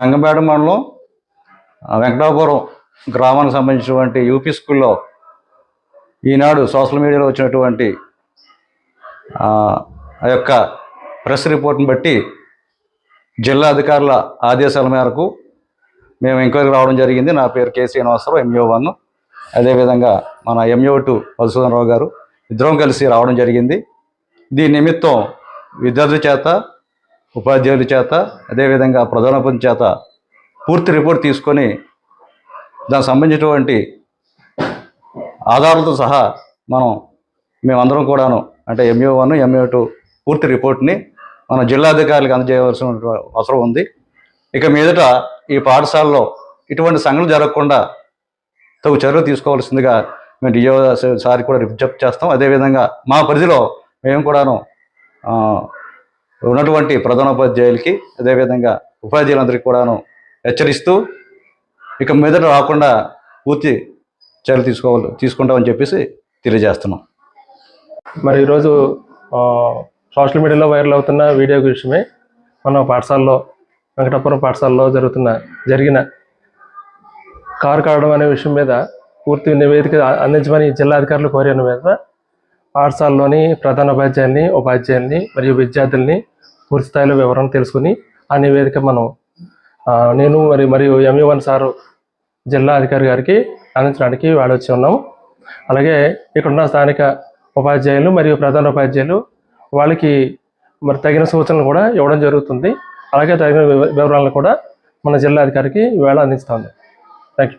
రంగంపేట మండలం వెంకటాపురం గ్రామానికి సంబంధించినటువంటి యూపీ స్కూల్లో ఈనాడు సోషల్ మీడియాలో వచ్చినటువంటి ఆ యొక్క ప్రెస్ రిపోర్ట్ని బట్టి జిల్లా అధికారుల ఆదేశాల మేరకు మేము ఎంక్వైరీ రావడం జరిగింది. నా పేరు కె శ్రీనివాసరావు ఎంఈఓ వన్. అదేవిధంగా మన ఎంఓ టూ మధుసూదనరావు గారు ఇద్దరం కలిసి రావడం జరిగింది. దీని నిమిత్తం విద్యార్థుల చేత ఉపాధ్యాయుల చేత అదేవిధంగా ప్రధానోపాధ్యాయుల చేత పూర్తి రిపోర్ట్ తీసుకొని దానికి సంబంధించినటువంటి ఆధారాలతో సహా మనం మేమందరం కూడాను అంటే ఎంఏ వన్ ఎంఏ టూ పూర్తి రిపోర్ట్ని మన జిల్లాధికారులకు అందజేయవలసిన అవసరం ఉంది. ఇక మీదట ఈ పాఠశాలలో ఇటువంటి సంఘటనలు జరగకుండా తగు చర్యలు తీసుకోవాల్సిందిగా మేము డిఓ సార్ కూడా విజ్ఞప్తి చేస్తాం. అదేవిధంగా మా పరిధిలో మేము కూడాను ఉన్నటువంటి ప్రధానోపాధ్యాయులకి అదేవిధంగా ఉపాధ్యాయులందరికీ కూడాను హెచ్చరిస్తూ ఇక మీదట రాకుండా పూర్తి చర్యలు తీసుకోవాలి తీసుకుంటామని చెప్పేసి తెలియజేస్తున్నాం. మరి ఈరోజు సోషల్ మీడియాలో వైరల్ అవుతున్న వీడియో విషయమే మన పాఠశాలలో వెంకటాపురం పాఠశాలలో జరుగుతున్న జరిగిన కారు కావడం అనే విషయం మీద పూర్తి నివేదిక అందించమని జిల్లా అధికారులు కోరిన మీద పాఠశాలలోని ప్రధాన ఉపాధ్యాయుల్ని ఉపాధ్యాయుల్ని మరియు విద్యార్థుల్ని పూర్తి స్థాయిలో వివరణ తెలుసుకుని ఆ నివేదిక మనం నేను మరి మరియు ఎంఈవన్ సారు జిల్లా అధికారి గారికి అందించడానికి వాడొచ్చి వచ్చి ఉన్నాము అలాగే ఇక్కడున్న స్థానిక ఉపాధ్యాయులు మరియు ప్రధాన ఉపాధ్యాయులు వాళ్ళకి మరి తగిన సూచనలు కూడా ఇవ్వడం జరుగుతుంది. అలాగే తగిన వివరాలను కూడా మన జిల్లా అధికారికి వేళ అందిస్తాము థ్యాంక్ యూ